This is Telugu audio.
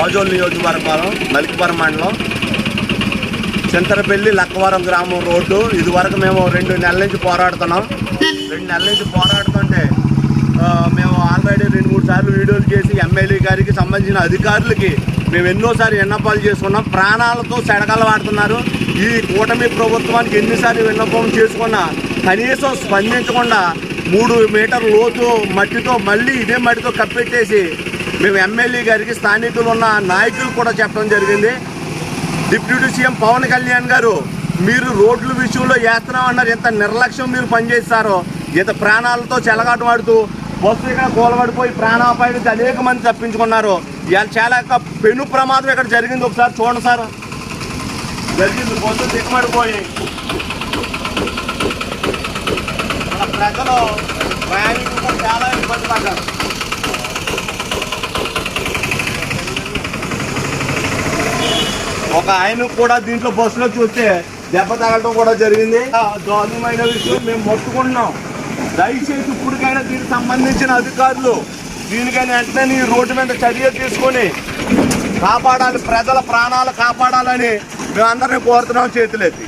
రాజోల్ నియోజకవర్గం మలికిపురం మండలం చింతరపల్లి లక్కవరం గ్రామం రోడ్డు. ఇదివరకు మేము రెండు నెలల నుంచి పోరాడుతున్నాం. రెండు నెలల నుంచి పోరాడుతుంటే మేము ఆల్రెడీ రెండు మూడు సార్లు వీడియోలు చేసి ఎమ్మెల్యే గారికి సంబంధించిన అధికారులకి మేము ఎన్నోసారి విన్నపాలు చేసుకున్నాం. ప్రాణాలతో సెడగలు వాడుతున్నారు ఈ కూటమి ప్రభుత్వానికి ఎన్నిసార్లు విన్నపం చేసుకున్నా కనీసం స్పందించకుండా మూడు మీటర్ లోతు మట్టితో మళ్ళీ ఇదే మట్టితో కప్పెట్టేసి మేము ఎమ్మెల్యే గారికి స్థానికులు ఉన్న నాయకులు కూడా చెప్పడం జరిగింది. డిప్యూటీ సీఎం పవన్ కళ్యాణ్ గారు మీరు రోడ్ల విషయంలో చేస్తున్నామన్నారు ఎంత నిర్లక్ష్యం మీరు పనిచేస్తారో. ఇంత ప్రాణాలతో చెలగాటమాడుతూ బస్సు ఇక్కడ కూలబడిపోయి ప్రాణాపాయం అనేక మంది తప్పించుకున్నారు. ఇవాళ చాలా పెను ప్రమాదం ఇక్కడ జరిగింది. ఒకసారి చూడండి సార్. జరిగింది. బస్సు దిక్కుమడిపోయి ప్రజలు ప్రయాణికులు కూడా చాలా ఇబ్బంది పడ్డారు. ఒక ఆయన కూడా దీంట్లో బస్సులో చూస్తే దెబ్బ తగలడం కూడా జరిగింది. ఆ దారుణమైన విషయం మేము మొత్తుకుంటున్నాం. దయచేసి ఇప్పటికైనా దీనికి సంబంధించిన అధికారులు దీనికైనా వెంటనే ఈ రోడ్డు మీద చర్య తీసుకొని కాపాడాలి ప్రజల ప్రాణాలు కాపాడాలని మేమందరినీ కోరుతున్నాం చేతులెత్తి.